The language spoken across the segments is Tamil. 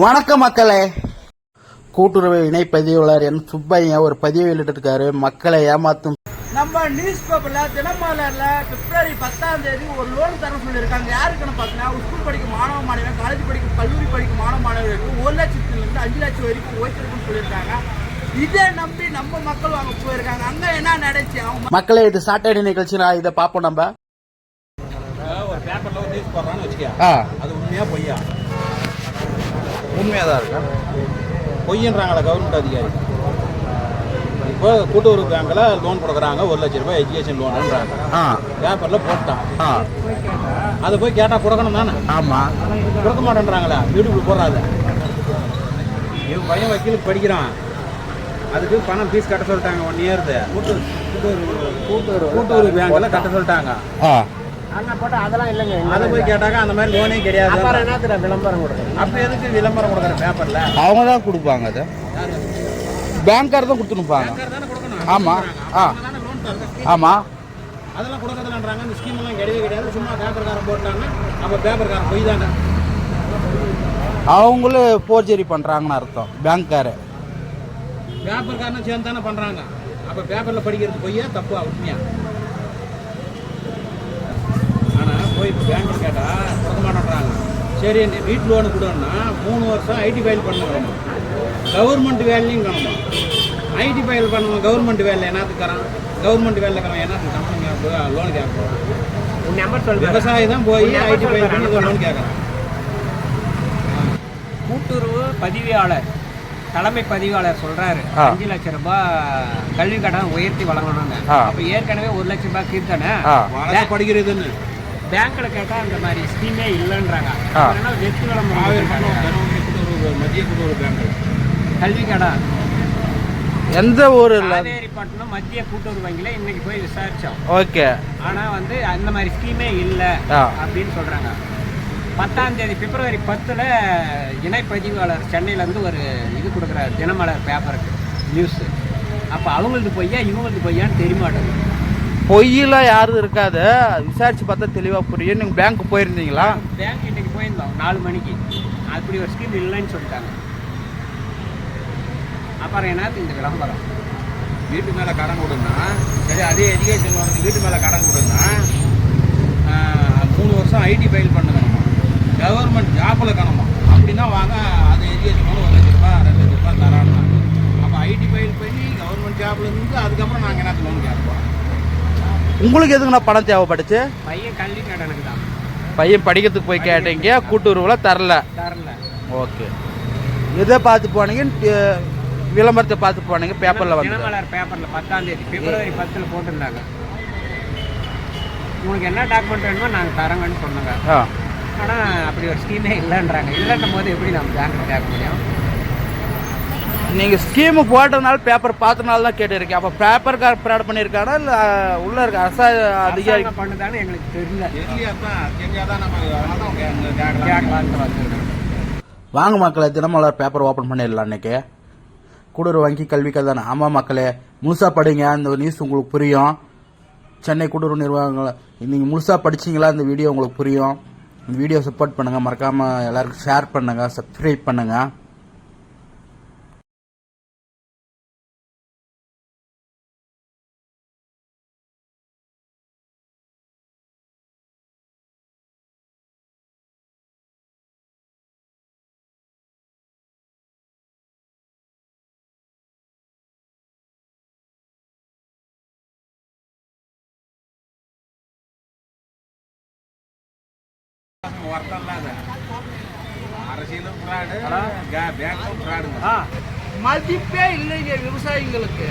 வணக்கம் மக்களே. கூட்டுறவு இணை பதிவாளர் என் சுப்பையா ஒரு பதிவு வெளியிட்டிருக்காரு. மக்களை ஏமாத்தும். நம்ம நியூஸ் பேப்பர்ல தினமலர்ல பிப்ரவரி பத்தாம் தேதி ஒரு லோன் தர சொல்லியிருக்காங்க. யாருக்குன்னு பார்த்தீங்கன்னா ஸ்கூல் படிக்கும் மாணவ மாணவிகள் காலேஜ் படிக்கும் கல்லூரி படிக்கும் மாணவ மாணவர்களுக்கு ஒரு லட்சத்துல இருந்து அஞ்சு லட்சம் வரைக்கும் ஓய்ச்சிருக்குன்னு சொல்லியிருக்காங்க. இதை நம்பி நம்ம மக்கள் வாங்க போயிருக்காங்க. அங்க என்ன நடந்துச்சு? அவங்க மக்களே இது சாட்டர்டே நிகழ்ச்சி நான் இதை பார்ப்போம் நம்ம. ஒரு பேப்பர்ல ஒரு நியூஸ் போடுறான்னு வச்சுக்க. ஆ. அது உண்மையா பொய்யா? உண்மையாக தான் இருக்கா? பொய்யன்றாங்களா கவர்மெண்ட் அதிகாரி? இப்போ கூட்டுறவு பேங்க்ல லோன் கொடுக்குறாங்க ஒரு லட்ச ரூபாய் எஜுகேஷன் லோனுன்றாங்க ஆ. பேப்பர்ல போட்டான். அது போய் கேட்டா கொடுக்கணும் தானே? ஆமாம் கொடுக்க மாட்டேன்றாங்களா வீட்டுக்குள்ள போடுறாத இவன் பையன் வக்கீலுக்கு படிக்கிறான். அதுக்கு பணம் ஃபீஸ் கட்ட சொல்லிட்டாங்க ஒன் இயர்து கூட்டுறவு கூட்டுறவு பேங்க்ல கட்ட சொல்லிட்டாங்க. ஆ. அண்ணா போட்டா அதெல்லாம் இல்லைங்க. அதை போய் கேட்டாங்க அந்த மாதிரி லோனே கிடையாது. என்னத்துல விளம்பரம் கொடுக்குறது அப்ப எதுக்கு விளம்பரம் கொடுக்குற பேப்பர்ல அவங்க தான் கொடுப்பாங்க அது. பேங்க்கார் தான் கொடுத்துனுப்பாங்க. தானே கொடுக்கணும்? ஆமா. ஆ. தானே லோன் தருது ஆமா. அதெல்லாம் கொடுக்கறதுலன்றாங்க. இந்த ஸ்கீம் எல்லாம் கிடையவே கிடையாது. சும்மா பேப்பர்காரன் போட்டாங்க அப்ப பேப்பர்காரன் பொய் தானே? அவங்களும் போர்ஜரி பண்றாங்கன்னு அர்த்தம் பேங்க்காரு. பேப்பர்காரனும் சேர்ந்து தானே பண்றாங்க. அப்ப பேப்பர்ல படிக்கிறது பொய்யா தப்பா உண்மையா ஆனா போய் பேங்க்ல கேட்டா கொடுக்க மாட்டேன்றாங்க சரி வீட்டு லோனு கொடுன்னா மூணு வருஷம் ஐடி ஃபைல் பண்ணணும். கவர்மெண்ட் வேலையும் காணுமா. ஐடி ஃபைல் பண்ணுவோம் கவர்மெண்ட் வேலை என்னத்துக்கு தரான் கவர்மெண்ட் வேலை தரான் என்னத்துக்கு கம்பெனி லோன் கேட்குறோம் நம்பர் சொல்லு விவசாயி தான் போய் ஐடி ஃபைல் பண்ணி லோன் கேட்குறான். கூட்டுறவு பதிவாளர் தலைமை பதிவாளர் சொல்றாரு. அஞ்சு லட்சம் ரூபாய் கல்வி கடன் உயர்த்தி வழங்கணும்னு. ஆ. அப்ப ஏற்கனவே ஒரு லட்சம் ரூபாய் கீர்த்தனை படிக்கிறதுன்னு பேங்க்ல கேட்டா அந்த மாதிரி ஸ்கீமே இல்லைன்றாங்க. என்ன வெற்றி விளம்பரம் மத்திய கூட்டுறவு பேங்க் கல்வி கடன் எந்த ஊர் இல்லை காவேரிப்பட்டினம் மத்திய கூட்டுறவு வங்கியில இன்னைக்கு போய் விசாரிச்சோம். ஓகே. ஆனா வந்து அந்த மாதிரி ஸ்கீமே இல்ல. அப்படின்னு சொல்றாங்க. பத்தாம் தேதி பிப்ரவரி பத்துல இணை பதிவாளர் சென்னையில இருந்து ஒரு இது கொடுக்குறாரு தினமலர் பேப்பருக்கு நியூஸ் அப்ப அவங்களது பொய்யா இவங்களது பொய்யான்னு தெரிய மாட்டேங்குது பொய்யெல்லாம் யாரும் இருக்காது. விசாரிச்சு பார்த்தா தெளிவாக புரியும். நீங்கள் பேங்க் போயிருந்தீங்களா? பேங்க் இன்னைக்கு போயிருந்தோம். நாலு மணிக்கு. அப்படி ஒரு ஸ்கீம் இல்லைன்னு சொல்லிட்டாங்க. அப்புறம் என்னது இந்த விளம்பரம். வீட்டு மேலே கடன் கொடுன்னா சரி அதே எஜுகேஷன் லோன் வீட்டு மேலே கடன் கொடுன்னா மூணு வருஷம் ஐடி ஃபைல் பண்ணுங்கணுமா கவர்மெண்ட் ஜாப்பில் கணமா? அப்படின்னா வாங்க அது எஜுகேஷன் லோன் ஒரு லட்ச ரூபாய் ரெண்டு லட்ச ரூபாய் தரான்னா. அப்போ ஐடி ஃபைல் பண்ணி கவர்மெண்ட் ஜாப்லேருந்து அதுக்கப்புறம் நாங்கள் என்ன லோன் கேட்போம் உங்களுக்கு எதுக்குண்ணா பணம் தேவைப்பட்டுச்சு? பையன் கல்வி கடனுக்கு தான். பையன் படிக்கிறதுக்கு போய் கேட்டீங்க கூட்டுறவில் தரல? தரல. ஓகே. இதை பார்த்து போனீங்க? விளம்பரத்தை பார்த்து போனீங்க பேப்பரில் வந்து? பேப்பர்ல பத்தாம் தேதி பிப்ரவரி பத்துல போட்டிருந்தாங்க. உங்களுக்கு என்ன டாக்குமெண்ட் வேணுமோ நாங்கள் தரோங்கன்னு சொன்னாங்க. ஆ. ஆனா அப்படி ஒரு ஸ்கீமே இல்லைன்றாங்க. இல்லைன்னும் போது எப்படி நம்ம பேங்க்ல கேட்க முடியும்? நீங்கள் ஸ்கீமு போட்டதுனால பேப்பர் பார்த்தனால தான் கேட்டிருக்கேன். அப்போ பேப்பர்கார் ஃப்ராட் பண்ணியிருக்கானா இல்லை உள்ள இருக்க அரசா அதிகாரி பண்ணுதான்னு எங்களுக்கு தெரியல. வாங்க மக்களே தினமலர் பேப்பர் ஓப்பன் பண்ணிடலாம் இன்னைக்கு. கூட்டுறவு வங்கி கல்விகள் தானே. ஆமாம் மக்களே முழுசாக படிங்க. இந்த நியூஸ் உங்களுக்கு புரியும். சென்னை கூட்டுறவு நிர்வாகங்கள் நீங்கள் முழுசாக படிச்சீங்களா? இந்த வீடியோ உங்களுக்கு புரியும். இந்த வீடியோ சப்போர்ட் பண்ணுங்கள் மறக்காமல் எல்லாருக்கும் ஷேர் பண்ணுங்கள் சப்ஸ்கிரைப் பண்ணுங்கள் ஒர்த்தம் இல்லாத அரசியலும் ஃப்ராடு பேங்க்கும் ஃப்ராடுங்க ஆ. மதிப்பே இல்லைங்க விவசாயிங்களுக்கு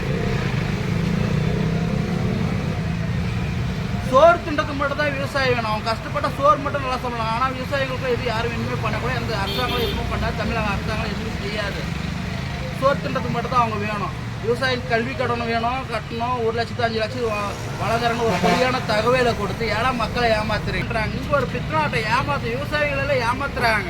சோறு திண்டத்துக்கு மட்டும் தான் விவசாயம் வேணும். அவன் கஷ்டப்பட்ட சோறு மட்டும் நல்லா சொல்லலாம் ஆனால் விவசாயிகளுக்கு எது யாரும் எதுவுமே பண்ணக்கூட எந்த அரசாங்கம் எதுவுமே பண்ணாது. தமிழக அரசாங்கம் எதுவுமே செய்யாது. சோறு திண்டத்துக்கு மட்டும் தான் அவங்க வேணும். விவசாயம் கல்வி கடன் வேணும் கட்டணும் ஒரு லட்சத்து அஞ்சு லட்சம் வ- ஒரு பொய்யான தகவலை கொடுத்து ஏழை மக்களை ஏமாத்துறீங்க. இங்கே ஒரு பித்னாட்டை ஏமாத்து விவசாயிகள் எல்லாம் ஏமாத்துறாங்க.